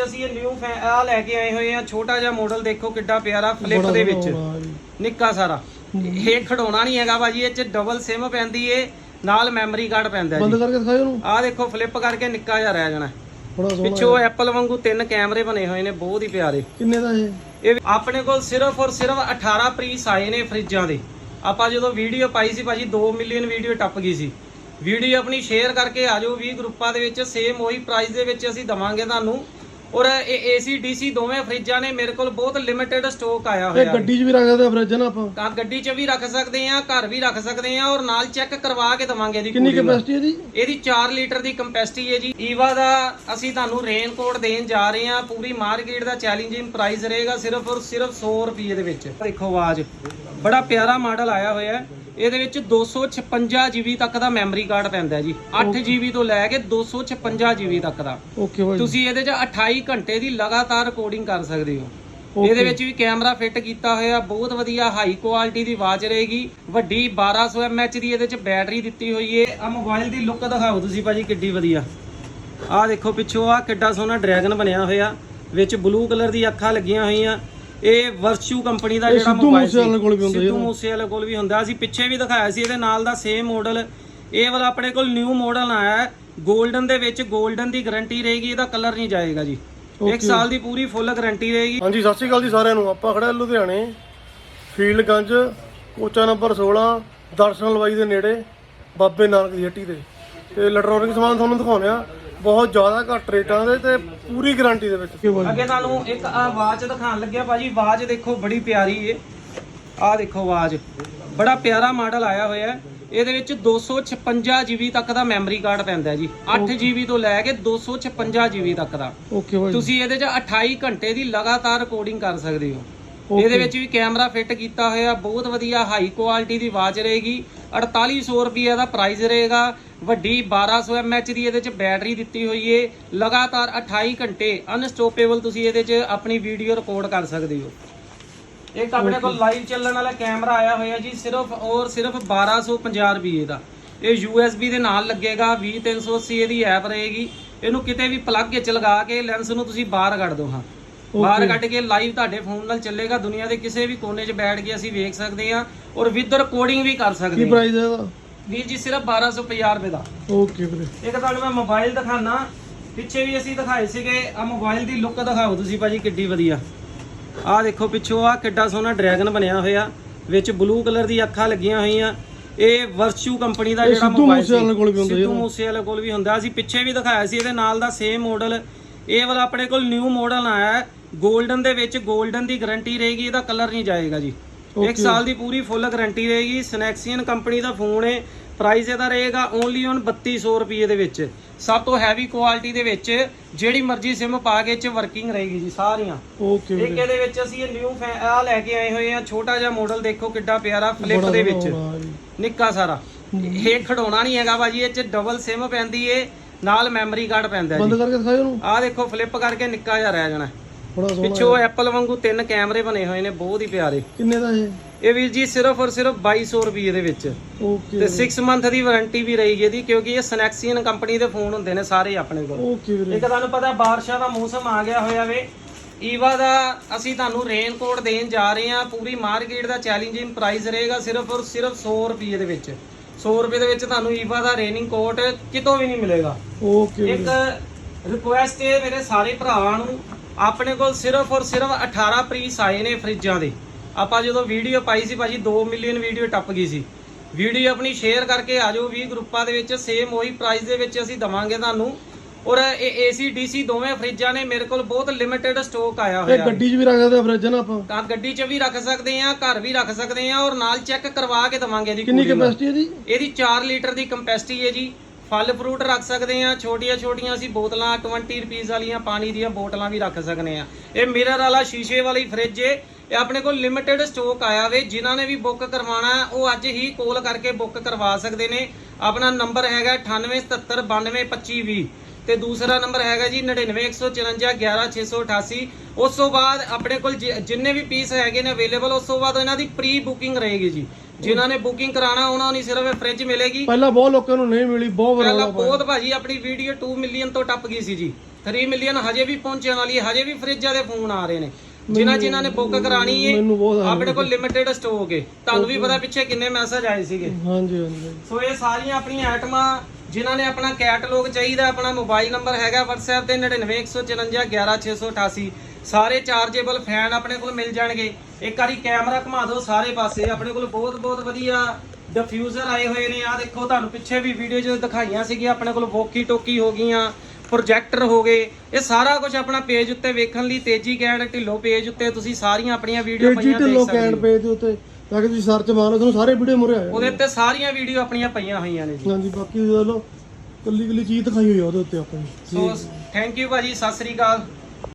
ਅਸੀਂ ਇਹ ਨਿਊ ਆ ਲੈ ਕੇ ਆਏ ਹੋਏ ਆ ਛੋਟਾ ਜਿਹਾ ਮਾਡਲ ਦੇਖੋ ਕਿੱਡਾ ਪਿਆਰਾ ਫਲਿੱਪ ਦੇ ਵਿੱਚ। ਨਿੱਕਾ ਸਾਰਾ। ਇਹ ਖਡਾਉਣਾ ਨਹੀਂ ਹੈਗਾ ਭਾਜੀ ਇਹ ਚ ਡਬਲ ਸਿਮ ਪੈਂਦੀ ਏ ਨਾਲ ਮੈਮਰੀ ਕਾਰਡ ਪੈਂਦਾ ਬੰਦ ਜੀ ਕਰਕੇ ਦਿਖਾਓ ਉਹਨੂੰ ਆਹ ਦੇਖੋ ਫਲਿੱਪ ਕਰਕੇ ਨਿੱਕਾ ਜਿਹਾ ਰਹਿ ਜਾਣਾ। ਪਿੱਛੋਂ ਐਪਲ ਵਾਂਗੂ ਤਿੰਨ ਕੈਮਰੇ ਬਣੇ ਹੋਏ ਨੇ ਬਹੁਤ ਹੀ ਪਿਆਰੇ। ਕਿੰਨੇ ਦਾ ਇਹ? ਇਹ ਆਪਣੇ ਕੋਲ ਸਿਰਫ ਔਰ ਸਿਰਫ 18 ਪੀਸ ਆਏ ਨੇ ਫਰਿੱਜਾਂ ਦੇ। ਆਪਾਂ ਜਦੋਂ ਵੀਡੀਓ ਪਾਈ ਸੀ ਭਾਜੀ 2 ਮਿਲੀਅਨ ਵੀਡੀਓ ਟੱਪ ਗਈ ਸੀ। ਵੀਡੀਓ ਆਪਣੀ ਸ਼ੇਅਰ ਕਰਕੇ ਆ ਜਾਓ 20 ਗਰੁੱਪਾਂ ਦੇ ਵਿੱਚ ਸੇਮ ਉਹੀ ਪ੍ਰਾਈਸ ਦੇ ਵਿੱਚ ਅਸੀਂ ਦਵਾਂਗੇ ਤੁਹਾਨੂੰ। ਔਰ ਇਹ ਏਸੀ ਡੀਸੀ ਦੋਵੇਂ ਫਰਿੱਜਾਂ ਨੇ ਮੇਰੇ ਕੋਲ ਬਹੁਤ ਲਿਮਿਟਿਡ ਸਟਾਕ ਆਇਆ ਇਹ ਹੋਇਆ। ਗੱਡੀ 'ਚ ਵੀ ਰੱਖ ਸਕਦੇ ਆ ਫਰਿੱਜ ਨਾ ਆਪਾਂ? ਤਾਂ ਗੱਡੀ 'ਚ ਵੀ ਰੱਖ ਸਕਦੇ ਆ ਘਰ ਵੀ ਰੱਖ ਸਕਦੇ ਆ ਔਰ ਨਾਲ ਚੈੱਕ ਕਰਵਾ ਕੇ ਦਵਾਂਗੇ ਇਹਦੀ ਕਿੰਨੀ cooling। ਕੈਪੈਸਿਟੀ ਇਹਦੀ? ਇਹਦੀ 4 ਲੀਟਰ ਦੀ ਕੰਪੈਸਿਟੀ ਹੈ ਜੀ। ਈਵਾ ਦਾ ਅਸੀਂ ਤੁਹਾਨੂੰ ਰੇਨ ਕੋਟ ਦੇਣ ਜਾ ਰਹੇ ਹਾਂ ਪੂਰੀ ਮਾਰਕੀਟ ਦਾ ਚੈਲੰਜਿੰਗ ਪ੍ਰਾਈਸ ਰਹੇਗਾ ਸਿਰਫ ਔਰ ਸਿਰਫ 100 ਰੁਪਏ ਦੇ ਵਿੱਚ। ਦੇਖੋ ਆਵਾਜ਼। ਬੜਾ ਪਿਆਰਾ ਮਾਡਲ ਆਇਆ ਹੋਇਆ ਹੈ। ਇਹਦੇ ਵਿੱਚ 256 GB ਤੱਕ ਦਾ ਮੈਮਰੀ ਕਾਰਡ ਪੈਂਦਾ ਜੀ। 8 GB ਤੋਂ ਲੈ ਕੇ 256 GB ਤੱਕ ਦਾ। ਓਕੇ ਭਾਈ। ਤੁਸੀਂ ਇਹਦੇ 'ਚ 28 ਘੰਟੇ ਦੀ ਲਗਾਤਾਰ ਰਿਕਾਰਡਿੰਗ ਕਰ ਸਕਦੇ ਹੋ. ਇਹਦੇ ਵਿੱਚ ਵੀ ਕੈਮਰਾ ਫਿੱਟ ਕੀਤਾ ਹੋਇਆ ਬਹੁਤ ਵਧੀਆ ਹਾਈ ਕੁਆਲਿਟੀ ਦੀ ਆਵਾਜ਼ ਰਹੇਗੀ। ਵੱਡੀ 1200 mAh ਦੀ ਇਹਦੇ 'ਚ ਬੈਟਰੀ ਦਿੱਤੀ ਹੋਈ ਏ। ਆ ਮੋਬਾਈਲ ਦੀ ਲੁੱਕ ਦਿਖਾਓ ਤੁਸੀਂ ਭਾਜੀ ਕਿੱਡੀ ਵਧੀਆ। ਆਹ ਦੇਖੋ ਪਿੱਛੋਂ ਆ ਕਿੱਡਾ ਸੋਹਣਾ ਡਰੈਗਨ ਬਣਿਆ ਹੋਇਆ ਵਿੱਚ ਬਲੂ ਕਲਰ ਦੀ ਅੱਖਾਂ ਲੱਗੀਆਂ ਹੋਈਆਂ। ਇਹ ਵਰਚੂ ਕੰਪਨੀ ਦਾ ਜਿਹੜਾ ਸਿੱਧੂ ਮੋਬਾਈਲ ਮੂਸੇਵਾਲੇ ਕੋਲ ਵੀ ਹੁੰਦਾ ਸਿੱਧੂ। ਮੂਸੇਵਾਲੇ ਕੋਲ ਵੀ ਹੁੰਦਾ। ਅਸੀਂ ਪਿੱਛੇ ਵੀ ਦਿਖਾਇਆ ਸੀ ਇਹਦੇ ਨਾਲ ਦਾ ਸੇਮ ਮਾਡਲ ਇਹ ਵਾਲਾ ਆਪਣੇ ਕੋਲ ਨਿਊ ਮਾਡਲ ਆਇਆ ਹੈ। 골ਡਨ ਦੇ ਵਿੱਚ 골ਡਨ ਦੀ ਗਾਰੰਟੀ ਰਹੇਗੀ ਇਹਦਾ ਕਲਰ ਨਹੀਂ ਜਾਏਗਾ ਜੀ। ਇੱਕ ਸਾਲ ਦੀ ਪੂਰੀ ਫੁੱਲ ਗਾਰੰਟੀ ਰਹੇਗੀ। ਹਾਂਜੀ ਸਤਿ ਸ਼੍ਰੀ ਅਕਾਲ ਜੀ ਸਾਰਿਆਂ ਨੂੰ। ਆਪਾਂ ਖੜੇ ਲੁਧਿਆਣੇ ਫੀਲਡਗੰਜ ਕੋਚਾ ਨੰਬਰ 16 ਦਰਸ਼ਨ ਲਵਾਈ ਦੇ ਨੇੜੇ ਬਾਬੇ ਨਾਨਕ ਦੀ ਹੱਟੀ ਤੇ। ਤੇ ਇਲੈਕਟ੍ਰੋਨਿਕ ਸਮਾਨ ਤੁਹਾਨੂੰ ਦਿਖਾਉਂਦੇ ਆ ਬਹੁਤ ਜ਼ਿਆਦਾ ਘੱਟ ਰੇਟਾਂ ਦੇ ਤੇ ਪੂਰੀ ਗਾਰੰਟੀ ਦੇ ਵਿੱਚ। ਅੱਗੇ ਤੁਹਾਨੂੰ ਇੱਕ ਆ ਵਾਚ ਦਿਖਾਉਣ ਲੱਗਿਆ ਭਾਜੀ ਵਾਚ ਦੇਖੋ ਬੜੀ ਪਿਆਰੀ ਏ। ਆਹ ਦੇਖੋ ਵਾਚ ਬੜਾ ਪਿਆਰਾ ਮਾਡਲ ਆਇਆ ਹੋਇਆ ਹੈ। ਇਹਦੇ ਵਿੱਚ 256 GB ਤੱਕ ਦਾ ਮੈਮਰੀ ਕਾਰਡ ਪੈਂਦਾ ਜੀ। 8 GB ਤੋਂ ਲੈ ਕੇ 256 GB ਤੱਕ ਦਾ। ਓਕੇ ਭਾਈ ਤੁਸੀਂ ਇਹਦੇ 'ਚ 28 ਘੰਟੇ ਦੀ ਲਗਾਤਾਰ ਰਿਕਾਰਡਿੰਗ ਕਰ ਸਕਦੇ ਹੋ। ਇਹਦੇ ਵਿੱਚ ਵੀ ਕੈਮਰਾ ਫਿੱਟ ਕੀਤਾ ਹੋਇਆ ਬਹੁਤ ਵਧੀਆ ਹਾਈ ਕੁਆਲਿਟੀ ਦੀ ਆਵਾਜ਼ ਰਹੇਗੀ। 4800 ਰੁਪਏ ਦਾ ਪ੍ਰਾਈਸ ਰਹੇਗਾ। ਵੱਡੀ 1200 mAh ਦੀ ਇਹਦੇ 'ਚ ਬੈਟਰੀ ਦਿੱਤੀ ਹੋਈ ਏ। ਲਗਾਤਾਰ 28 ਘੰਟੇ ਅਨਸਟਾਪੇਬਲ ਤੁਸੀਂ ਇਹਦੇ 'ਚ ਆਪਣੀ ਵੀਡੀਓ ਰਿਕਾਰਡ ਕਰ ਸਕਦੇ ਹੋ। ਇੱਕ ਆਪਣੇ ਕੋਲ ਲਾਈਵ ਚੱਲਣ ਵਾਲਾ ਕੈਮਰਾ ਆਇਆ ਹੋਇਆ ਜੀ ਸਿਰਫ ਔਰ ਸਿਰਫ 1250 ਰੁਪਏ ਦਾ। ਇਹ USB ਦੇ ਨਾਲ ਲੱਗੇਗਾ 20380 ਇਹਦੀ ਐਪ ਰਹੇਗੀ। ਇਹਨੂੰ ਕਿਤੇ ਵੀ ਪਲੱਗ ਵਿੱਚ ਲਗਾ ਕੇ ਲੈਂਸ ਨੂੰ ਤੁਸੀਂ ਬਾਹਰ ਕੱਢ ਦਿਓ ਹਾਂ। ਬਾਹਰ ਕੱਢ ਕੇ ਲਾਈਵ ਤੁਹਾਡੇ ਫੋਨ ਨਾਲ ਚੱਲੇਗਾ। ਦੁਨੀਆ ਦੇ ਕਿਸੇ ਵੀ ਕੋਨੇ 'ਚ ਬੈਠ ਕੇ ਅਸੀਂ ਵੇਖ ਸਕਦੇ ਹਾਂ ਔਰ ਵਿਦ ਰਿਕਾਰਡਿੰਗ ਵੀ ਕਰ ਕੀ ਸਕਦੇ ਹਾਂ। ਪ੍ਰਾਈਸ ਹੈ ਇਹਦਾ? ਵੀਰ ਜੀ ਸਿਰਫ 1250 ਰੁਪਏ ਦਾ। ਓਕੇ ਵੀਰੇ। ਇੱਕ ਤੁਹਾਨੂੰ ਮੈਂ ਮੋਬਾਈਲ ਦਿਖਾਣਾ ਪਿੱਛੇ ਵੀ ਅਸੀਂ ਦਿਖਾਏ ਸੀਗੇ। ਆ ਮੋਬਾਈਲ ਦੀ ਲੁੱਕ ਦਿਖਾਓ ਤੁਸੀਂ ਭਾਜੀ ਕਿੱਡੀ ਵਧੀਆ। ਆਹ ਦੇਖੋ ਪਿੱਛੋਂ ਆ ਕਿੱਡਾ ਸੋਹਣਾ ਡਰੈਗਨ ਬਣਿਆ ਹੋਇਆ। ਵਿੱਚ ਬਲੂ ਕਲਰ ਦੀ ਅੱਖਾਂ ਲੱਗੀਆਂ ਹੋਈਆਂ। ਇਹ ਵਰਚੂ ਕੰਪਨੀ ਦਾ ਇਹ ਜਿਹੜਾ ਸਿੱਧੂ ਮੋਬਾਈਲ ਸੀ। ਮੂਸੇਵਾਲੇ ਕੋਲ ਵੀ ਹੁੰਦਾ ਸਿੱਧੂ ਇਹਦਾ। ਮੂਸੇਵਾਲੇ ਕੋਲ ਵੀ ਹੁੰਦਾ। ਅਸੀਂ ਪਿੱਛੇ ਵੀ ਦਿਖਾਇਆ ਸੀ ਇਹਦੇ ਨਾਲ ਦਾ ਸੇਮ ਮਾਡਲ ਇਹ ਵਾਲਾ ਆਪਣੇ ਕੋਲ ਨਿਊ ਮਾਡਲ ਆਇਆ ਹੈ। 골ਡਨ ਦੇ ਵਿੱਚ 골ਡਨ ਦੀ ਗਾਰੰਟੀ ਰਹੇਗੀ ਇਹਦਾ ਕਲਰ ਨਹੀਂ ਜਾਏਗਾ ਜੀ। ਇੱਕ ਸਾਲ ਦੀ ਪੂਰੀ ਫੁੱਲ ਗਾਰੰਟੀ ਰਹੇਗੀ। ਸਨੈਕਸੀਅਨ ਕੰਪਨੀ ਦਾ ਫੋਨ ਹੈ ਪ੍ਰਾਈਸ ਇਹਦਾ ਰਹੇਗਾ ਓਨਲੀ ਔਨ 3200 ਰੁਪਏ ਦੇ ਵਿੱਚ। ਸਭ ਤੋਂ ਹੈਵੀ ਕੁਆਲਿਟੀ ਦੇ ਵਿੱਚ ਜਿਹੜੀ ਮਰਜ਼ੀ ਸਿਮ ਪਾ ਕੇ ਚ ਵਰਕਿੰਗ ਰਹੇਗੀ ਜੀ ਸਾਰੀਆਂ। ਓਕੇ ਇੱਕ ਇਹਦੇ ਵਿੱਚ ਅਸੀਂ ਇਹ ਨਿਊ ਆ ਲੈ ਕੇ ਆਏ ਹੋਏ ਆ ਛੋਟਾ ਜਿਹਾ ਮਾਡਲ ਦੇਖੋ ਕਿੱਡਾ ਪਿਆਰਾ ਫਲਿੱਪ ਦੇ ਵਿੱਚ। ਨਿੱਕਾ ਸਾਰਾ। ਇਹ ਖਡਾਉਣਾ ਨਹੀਂ ਹੈਗਾ ਭਾਜੀ ਇਹ ਚ ਡਬਲ ਸਿਮ ਪੈਂਦੀ ਏ। ਨਾਲ ਮੈਮਰੀ ਕਾਰਡ ਪੈਂਦਾ ਬੰਦ ਜੀ ਕਰਕੇ ਦਿਖਾਓ ਉਹਨੂੰ। ਆਹ ਦੇਖੋ ਫਲਿੱਪ ਕਰਕੇ ਨਿੱਕਾ ਜਿਹਾ ਰਹਿ ਜਾਣਾ। ਪਿੱਛੋਂ ਐਪਲ ਵਾਂਗੂ ਤਿੰਨ ਕੈਮਰੇ ਬਣੇ ਹੋਏ ਨੇ ਬਹੁਤ ਹੀ ਪਿਆਰੇ। ਕਿੰਨੇ ਦਾ ਇਹ? ਇਹ ਵੀਰ ਜੀ ਸਿਰਫ ਔਰ ਸਿਰਫ 2200 ਰੁਪਏ ਦੇ ਵਿੱਚ। ਓਕੇ ਤੇ 6 ਮੰਥ ਦੀ ਵਾਰੰਟੀ ਵੀ ਰਹੇਗੀ ਇਹਦੀ ਕਿਉਂਕਿ ਇਹ ਸਨੈਕਸੀਅਨ ਕੰਪਨੀ ਦੇ ਫੋਨ ਹੁੰਦੇ ਨੇ ਸਾਰੇ ਆਪਣੇ ਕੋਲ। ਓਕੇ ਵੀਰੇ। ਇੱਕ ਤੁਹਾਨੂੰ ਪਤਾ ਬਾਰਿਸ਼ਾਂ ਦਾ ਮੌਸਮ ਆ ਗਿਆ ਹੋਇਆ ਵੇ। ਈਵਾ ਦਾ ਅਸੀਂ ਤੁਹਾਨੂੰ ਰੇਨ ਕੋਟ ਦੇਣ ਜਾ ਰਹੇ ਹਾਂ। ਪੂਰੀ ਮਾਰਕੀਟ ਦਾ ਚੈਲੰਜਿੰਗ ਪ੍ਰਾਈਸ ਰਹੇਗਾ ਸਿਰਫ ਔਰ ਸਿਰਫ 100 ਰੁਪਏ ਦੇ ਵਿੱਚ। 100 ਰੁਪਏ ਦੇ ਵਿੱਚ ਤੁਹਾਨੂੰ ਈਵਾ ਦਾ ਰੇਨਿੰਗ ਕੋਟ ਕਿਤੋਂ ਵੀ ਨਹੀਂ ਮਿਲੇਗਾ। ਓਕੇ ਇੱਕ ਰਿਕੁਐਸਟ ਹੈ ਮੇਰੇ ਸਾਰੇ ਭਰਾਵਾਂ ਨੂੰ ਆਪਣੇ ਕੋਲ ਸਿਰਫ ਔਰ ਸਿਰਫ 18 ਪੀਸ ਆਏ ਨੇ ਫਰਿੱਜਾਂ ਦੇ। ਆਪਾਂ ਜਦੋਂ ਵੀਡੀਓ ਪਾਈ ਸੀ ਭਾਜੀ 2 ਮਿਲੀਅਨ ਵੀਡੀਓ ਟੱਪ ਗਈ ਸੀ। ਵੀਡੀਓ ਆਪਣੀ ਸ਼ੇਅਰ ਕਰਕੇ ਆ ਜਾਓ 20 ਗਰੁੱਪਾਂ ਦੇ ਵਿੱਚ ਸੇਮ ਉਹੀ ਪ੍ਰਾਈਸ ਦੇ ਵਿੱਚ ਅਸੀਂ ਦਵਾਂਗੇ ਤੁਹਾਨੂੰ। ਔਰ ਇਹ ਏਸੀ ਡੀਸੀ ਦੋਵੇਂ ਫਰਿੱਜਾਂ ਨੇ ਮੇਰੇ ਕੋਲ ਬਹੁਤ ਲਿਮਿਟਿਡ ਸਟਾਕ ਆਇਆ ਇਹ ਹੋਇਆ। ਗੱਡੀ 'ਚ ਵੀ ਰੱਖ ਸਕਦੇ ਆ ਫਰਿੱਜ ਨਾ ਆਪਾਂ? ਤਾਂ ਗੱਡੀ 'ਚ ਵੀ ਰੱਖ ਸਕਦੇ ਆ ਘਰ ਵੀ ਰੱਖ ਸਕਦੇ ਆ ਔਰ ਨਾਲ ਚੈੱਕ ਕਰਵਾ ਕੇ ਦਵਾਂਗੇ ਇਹਦੀ ਕਿੰਨੀ cooling। ਕੈਪੈਸਿਟੀ ਇਹਦੀ? ਇਹਦੀ 4 ਲੀਟਰ ਦੀ ਕੰਪੈਸਿਟੀ ਹੈ ਜੀ। ਫਲ ਫਰੂਟ ਰੱਖ ਸਕਦੇ ਆ ਛੋਟੀਆਂ ਛੋਟੀਆਂ ਅਸੀਂ ਬੋਤਲਾਂ 20 ਰੁਪਏ ਵਾਲੀਆਂ ਪਾਣੀ ਦੀਆਂ ਬੋਤਲਾਂ ਵੀ ਰੱਖ ਸਕਦੇ ਆ। ਇਹ ਮਿਰਰ ਵਾਲਾ ਸ਼ੀਸ਼ੇ ਵਾਲੀ ਫ੍ਰਿਜ ਏ ਇਹ ਆਪਣੇ ਕੋਲ ਲਿਮਿਟਿਡ ਸਟਾਕ ਆਇਆ ਵੇ ਜਿਨ੍ਹਾਂ ਨੇ ਵੀ ਬੁੱਕ ਕਰਵਾਉਣਾ ਹੈ, ਉਹ ਅੱਜ ਹੀ ਕਾਲ ਕਰਕੇ ਬੁੱਕ ਕਰਵਾ ਸਕਦੇ ਨੇ। ਆਪਣਾ ਨੰਬਰ ਹੈਗਾ 9877922520 ਤੇ ਦੂਸਰਾ ਨੰਬਰ ਹੈਗਾ ਜੀ 9915411688 ਉਸ ਤੋਂ ਬਾਅਦ ਆਪਣੇ ਕੋਲ ਜਿੰਨੇ ਵੀ ਪੀਸ ਹੈਗੇ ਨੇ ਅਵੇਲੇਬਲ ਉਸ ਤੋਂ ਬਾਅਦ ਇਹਨਾਂ ਦੀ ਪ੍ਰੀ ਬੁਕਿੰਗ ਰਹੇਗੀ ਜੀ। ਜਿਨ੍ਹਾਂ ਨੇ ਬੁਕਿੰਗ ਕਰਾਣਾ ਉਹਨਾਂ ਨੂੰ ਸਿਰਫ ਫ੍ਰਿਜ ਮਿਲੇਗੀ। ਪਹਿਲਾਂ ਬਹੁਤ ਲੋਕਾਂ ਨੂੰ ਨਹੀਂ ਮਿਲੀ ਬਹੁਤ ਪਹਿਲਾਂ ਬਹੁਤ ਭਾਜੀ ਆਪਣੀ ਵੀਡੀਓ 2 ਮਿਲੀਅਨ ਤੋਂ ਟੱਪ ਗਈ ਸੀ ਜੀ। 3 ਮਿਲੀਅਨ ਹਜੇ ਵੀ ਪਹੁੰਚਣ ਵਾਲੀ ਹੈ ਹਜੇ ਵੀ ਫਰਿੱਜਾਂ ਦੇ ਫੋਨ ਆ ਰਹੇ ਨੇ। ਜਿਨ੍ਹਾਂ ਜਿਨ੍ਹਾਂ ਨੇ ਬੁੱਕ ਕਰਾਣੀ ਹੈ ਆਪਣੇ ਕੋਲ ਲਿਮਿਟਿਡ ਸਟਾਕ ਹੈ ਤੁਹਾਨੂੰ ਵੀ ਪਤਾ ਪਿੱਛੇ ਕਿੰਨੇ ਮੈਸੇਜ ਆਏ ਸੀਗੇ। ਹਾਂਜੀ ਹਾਂਜੀ। ਸੋ ਇਹ ਸਾਰੀਆਂ ਆਪਣੀਆਂ ਆਈਟਮਾਂ ਜਿਨ੍ਹਾਂ ਨੇ ਆਪਣਾ ਕੈਟਲੌਗ ਚਾਹੀਦਾ ਆਪਣਾ ਮੋਬਾਈਲ ਨੰਬਰ ਹੈਗਾ WhatsApp ਤੇ 9915411688 ਸਾਰੇ ਚਾਰਜੇਬਲ ਫੈਨ ਆਪਣੇ ਕੋਲ ਮਿਲ ਜਾਣਗੇ। ਇੱਕ ਵਾਰੀ ਕੈਮਰਾ ਘੁਮਾ ਦਿਓ ਸਾਰੇ ਪਾਸੇ। ਆਪਣੇ ਕੋਲ ਬਹੁਤ ਬਹੁਤ ਵਧੀਆ ਡਿਫਿਊਜ਼ਰ ਆਏ ਹੋਏ ਨੇ। ਆ ਦੇਖੋ ਤੁਹਾਨੂੰ ਪਿੱਛੇ ਵੀ ਵੀਡੀਓ 'ਚ ਦਿਖਾਈਆਂ ਸੀਗੀਆਂ। ਆਪਣੇ ਕੋਲ ਵੋਕੀ ਟੋਕੀ ਹੋ ਗਈਆਂ ਪ੍ਰੋਜੈਕਟਰ ਹੋ ਗਏ। ਇਹ ਸਾਰਾ ਕੁਝ ਆਪਣਾ ਪੇਜ ਉੱਤੇ ਵੇਖਣ ਲਈ ਤੇਜੀ ਕੈਂਡ ਢਿੱਲੋ ਪੇਜ ਉੱਤੇ ਤੁਸੀਂ ਸਾਰੀਆਂ ਆਪਣੀਆਂ ਵੀਡੀਓ ਤੇਜੀ ਪਈਆਂ ਦੇਖ ਢਿੱਲੋਂ ਸਕਦੇ ਕੈਂਡ ਹੋ। ਪੇਜ ਦੇ ਉੱਤੇ। ਜਾ ਕੇ ਤੁਸੀਂ ਸਰਚ ਮਾਰੋ ਤੁਹਾਨੂੰ ਸਾਰੇ ਵੀਡੀਓ ਮੁਰੇ ਆ। ਜਾਣਗੇ ਉਹਦੇ ਉੱਤੇ ਸਾਰੀਆਂ ਵੀਡੀਓ ਆਪਣੀਆਂ ਪਈਆਂ ਹੋਈਆਂ ਨੇ ਜੀ। ਹਾਂਜੀ ਬਾਕੀ ਦੇਖ ਲਓ ਕੱਲੀ ਕੱਲੀ ਚੀਜ਼ ਦਿਖਾਈ ਹੋਈ ਆ ਉਹਦੇ ਉੱਤੇ ਆਪਾਂ ਨੂੰ। ਸੋ ਥੈਂਕ ਯੂ ਭਾਜੀ ਸਤਿ ਸ੍ਰੀ ਅਕਾਲ।